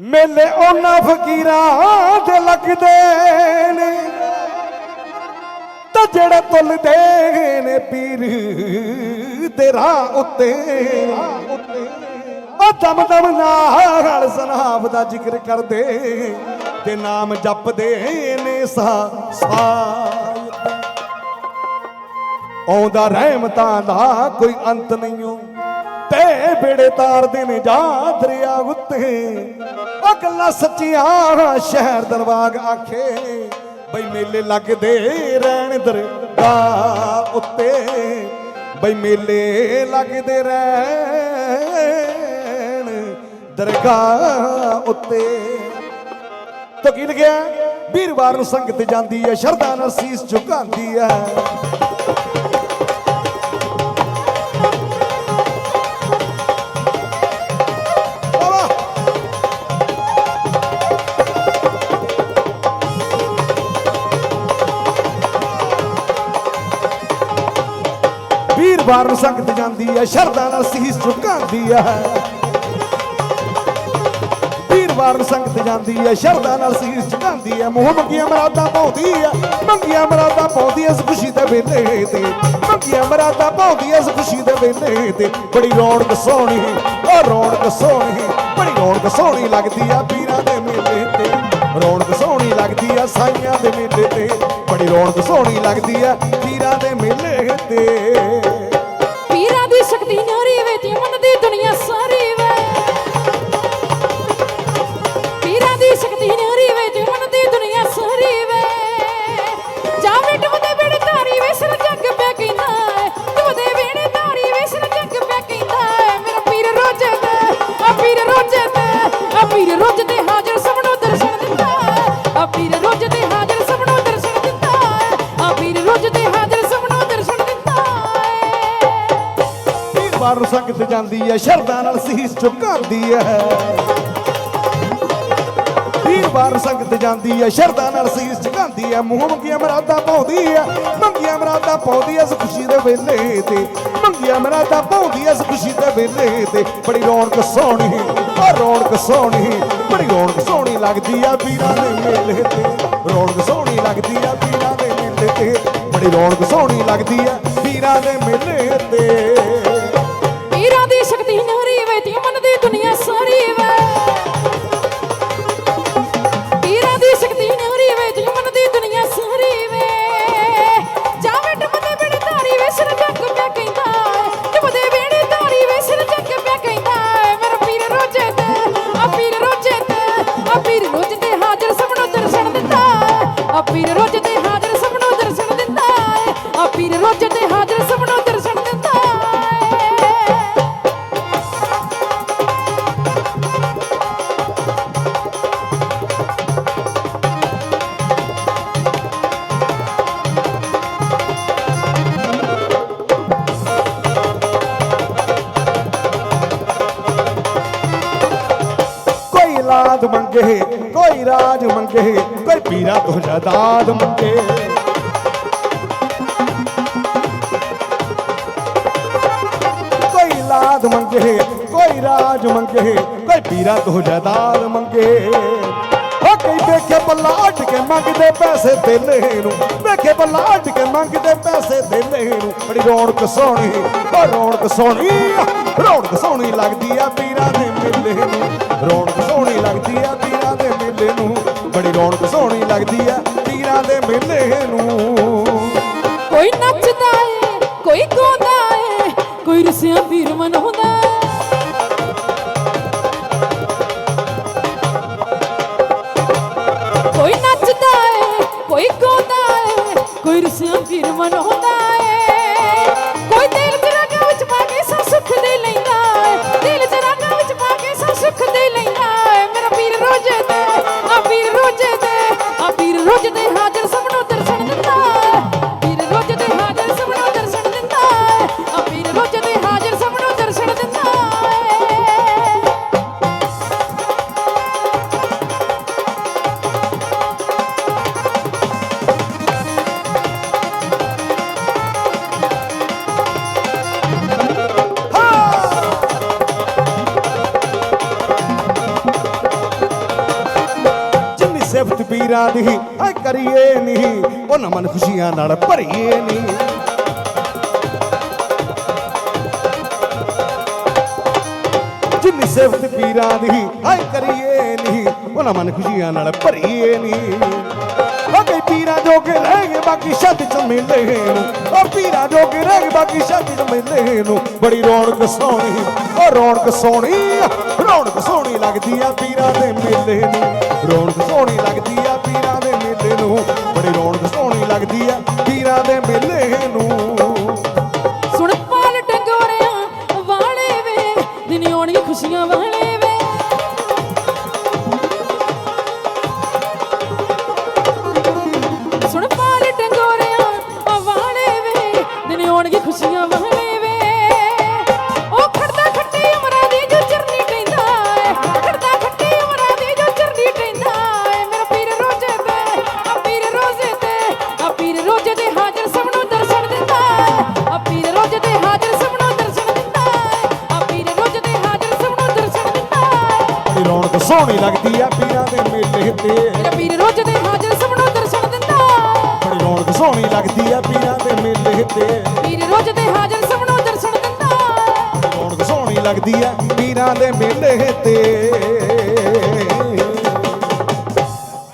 ਮੇਲੇ ਉਹਨਾਂ ਫਕੀਰਾਂ ਦੇ ਲੱਗਦੇ ਨੇ। ਤਾਂ ਜਿਹੜੇ ਤੁਲਦੇ ਨੇ ਪੀਰ ਦੇ ਰਾਹ ਉੱਤੇ। ਉਹ ਦਮ ਦਮ ਨਾਲ ਸਨਾਬ ਦਾ ਜ਼ਿਕਰ ਕਰਦੇ ਤੇ ਨਾਮ ਜਪਦੇ ਨੇ ਸਾ ਸਾਇਤ ਆਉਂਦਾ ਰਹਿਮਤਾਂ ਦਾ ਕੋਈ ਅੰਤ ਨਹੀਂਓ ਤੇ ਬੇੜੇ ਤਾਰਦੇ ਨੇ ਜਾ ਦਰਿਆ ਉੱਤੇ। ਉਹ ਗੱਲਾਂ ਸੱਚੀਆਂ ਸ਼ਹਿਰ ਦਰਬਾਗ ਆਖੇ, ਬਈ ਮੇਲੇ ਲੱਗਦੇ ਰਹਿਣ ਦਰਗਾਹ ਉੱਤੇ। ਬਈ ਮੇਲੇ ਲੱਗਦੇ ਰਹਿਣ ਦਰਗਾਹ ਉੱਤੇ। ਤੋ ਕੀ ਲਿਖਿਆ? ਵੀਰਵਾਰ ਨੂੰ ਸੰਗਤ ਜਾਂਦੀ ਹੈ, ਸ਼ਰਧਾ ਨਾਲ ਸੀਸ ਝੁਕਾਉਂਦੀ ਹੈ। ਵੀਰਵਾਰ ਨੂੰ ਸੰਗਤ ਜਾਂਦੀ ਹੈ, ਸ਼ਰਧਾ ਨਾਲ ਸੀਸ ਝੁਕਾਉਂਦੀ ਹੈ। ਵੀਰਵਾਰ ਨੂੰ ਸੰਗਤ ਜਾਂਦੀ ਹੈ, ਸ਼ਰਧਾ ਨਾਲ ਸੀਸ ਝੁਕਾਉਂਦੀ ਹੈ। ਮੂੰਹ ਮੰਗੀਆਂ ਮਰਾਦਾ ਪਾਉਂਦੀ ਹੈ, ਮੰਗੀਆਂ ਮਰਾਦਾ ਪਾਉਂਦੀ ਇਸ ਖੁਸ਼ੀ ਦੇ ਵੇਲੇ ਤੇ। ਮੰਗੀਆਂ ਮਰਾਦਾ ਪਾਉਂਦੀ ਇਸ ਖੁਸ਼ੀ ਦੇ ਵੇਲੇ ਤੇ। ਬੜੀ ਰੌਣਕ ਸੋਹਣੀ ਉਹ ਰੌਣਕ ਸੋਹਣੀ, ਬੜੀ ਰੌਣਕ ਸੋਹਣੀ ਲੱਗਦੀ ਆ ਪੀਰਾਂ ਦੇ ਮੇਲੇ ਤੇ। ਰੌਣਕ ਸੋਹਣੀ ਲੱਗਦੀ ਆ ਸਾਈਆਂ ਦੇ ਮੇਲੇ ਤੇ। ਬੜੀ ਰੌਣਕ ਸੋਹਣੀ ਲੱਗਦੀ ਆ ਪੀਰਾਂ ਦੇ ਮੇਲੇ ਤੇ। ਵੀਰਵਾਰ ਨੂੰ ਸੰਗਤ ਜਾਂਦੀ ਹੈ, ਸ਼ਰਧਾ ਨਾਲ ਸੀਸ ਝੁਕਾਉਂਦੀ ਹੈ। ਵੀਰਵਾਰ ਸੰਗਤ ਜਾਂਦੀ ਹੈ, ਸ਼ਰਧਾ ਨਾਲ ਸੀਸ ਝੁਕਾਉਂਦੀ ਹੈ। ਮੂੰਹ ਮੰਗੀਆਂ ਮਰਾਦਾ ਪਾਉਂਦੀ ਹੈ, ਮੰਗੀਆਂ ਮਰਾਦਾ ਪਾਉਂਦੀ ਹੈ ਖੁਸ਼ੀ ਦੇ ਵੇਲੇ ਤੇ। ਮੰਗੀਆਂ ਮਰਾਦਾ ਪਾਉਂਦੀ ਹੈ ਖੁਸ਼ੀ ਦੇ ਵੇਲੇ ਤੇ। ਬੜੀ ਰੌਣਕ ਸੋਹਣੀ ਉਹ ਰੌਣਕ ਸੋਹਣੀ, ਬੜੀ ਰੌਣਕ ਸੋਹਣੀ ਲੱਗਦੀ ਆ ਵੀਰਾਂ ਦੇ ਮੇਲੇ ਤੇ। ਰੌਣਕ ਸੋਹਣੀ ਲੱਗਦੀ ਆ ਵੀਰਾਂ ਦੇ ਮੇਲੇ ਤੇ। ਬੜੀ ਰੌਣਕ ਸੋਹਣੀ ਲੱਗਦੀ ਆ ਵੀਰਾਂ ਦੇ ਮੇਲੇ ਤੇ। ਆ ਕੋਈ ਔਲਾਦ ਮੰਗੇ ਕੋਈ ਰਾਜ ਮੰਗੇ ਕੋਈ ਪੀਰਾ ਤੋਂ ਜਾਇਦਾਦ ਮੰਗੇ ਕੋਈ ਔਲਾਦ ਮੰਗੇ ਕੋਈ ਰਾਜ ਮੰਗੇ ਕੋਈ ਪੀਰਾ ਤੋਂ ਜਾਇਦਾਦ ਮੰਗੇ ਉਹ ਕਈ ਵੇਖੇ ਬੱਲਾ ਅੱਡ ਕੇ ਮੰਗਦੇ ਪੈਸੇ ਦੇਲੇ ਨੂੰ। ਵੇਖੇ ਬੱਲਾ ਅੱਡ ਕੇ ਮੰਗਦੇ ਪੈਸੇ ਦੇਲੇ ਨੂੰ। ਬੜੀ ਰੌਣਕ ਸੋਹਣੀ ਉਹ ਰੌਣਕ ਸੋਹਣੀ ਰੌਣਕ ਸੋਹਣੀ ਲੱਗਦੀ ਆ ਪੀਰਾਂ ਦੇ ਮੇਲੇ ਨੂੰ। ਰੌਣਕ ਸੋਹਣੀ ਲੱਗਦੀ ਆ ਪੀਰਾਂ ਦੇ ਮੇਲੇ ਨੂੰ। ਬੜੀ ਰੌਣਕ ਸੋਹਣੀ ਲੱਗਦੀ ਆ। पीर से पीर मन होता है ਪੀਰਾਂ ਦੀ ਐ ਕਰੀਏ ਨਹੀਂ। ਉਹਨਾਂ ਮਨ ਖੁਸ਼ੀਆਂ ਨਾਲ ਭਰੀਏ ਨਹੀਂ। ਜਿੰਨੀ ਸਿਫਤ ਪੀਰਾਂ ਦੀ, ਹਾਏ, ਕਰੀਏ ਨਹੀਂ। ਉਹਨਾਂ ਮਨ ਖੁਸ਼ੀਆਂ ਨਾਲ ਭਰੀਏ ਨਹੀਂ। ਉਹ ਪੀਰਾਂ ਜੋਗੇ ਰਹਿ ਗਏ, ਬਾਕੀ ਛੱਤ ਚ ਮਿਲੇ ਨੂੰ। ਉਹ ਪੀਰਾਂ ਜੋਗੇ ਰਹਿ ਗਏ, ਬਾਕੀ ਛੱਤ ਚ ਮਿਲੇ ਨੂੰ। ਬੜੀ ਰੌਣਕ ਸੋਹਣੀ, ਉਹ ਰੌਣਕ ਸੋਹਣੀ ਰੌਣਕ ਸੋਹਣੀ ਲੱਗਦੀ ਆ ਪੀਰਾਂ ਦੇ ਮੇਲੇ ਨੂੰ। ਰੌਣਕ ਸੋਹਣੀ ਲੱਗਦੀ ਆ ਪੀਰਾਂ ਦੇ ਮੇਲੇ ਨੂੰ, ਬੜੀ ਰੌਣਕ ਸੋਹਣੀ ਲੱਗਦੀ ਆ ਪੀਰਾਂ ਦੇ ਮੇਲੇ ਨੂੰ। ਸੁਣ ਪਾਲ ਟੰਗੋਰਿਆਂ ਵਾਲੇ ਵੇ, ਦਿਨ ਆਉਣਗੇ ਖੁਸ਼ੀਆਂ ਵਾਲੇ ਵੇ। ਸੋਹਣੀ ਲੱਗਦੀ ਆ ਪੀਰਾਂ ਦੇ ਮੇਲੇ ਤੇ। ਮੇਰਾ ਪੀਰ ਰੋਜ਼ੇ ਤੇ ਹਾਜ਼ਰ ਸਭ ਨੂੰ ਦਰਸ਼ਨ ਦਿੰਦਾ। ਬੜੀ ਰੌਣਕ ਸੋਹਣੀ ਲੱਗਦੀ ਆ ਪੀਰਾਂ ਦੇ ਮੇਲੇ ਤੇ। ਪੀਰ ਰੋਜ਼ੇ ਤੇ ਹਾਜ਼ਰ ਸਭ ਨੂੰ ਦਰਸ਼ਨ ਦਿੰਦਾ। ਰੌਣਕ ਸੋਹਣੀ ਲੱਗਦੀ ਆ ਪੀਰਾਂ ਦੇ ਮੇਲੇ ਤੇ।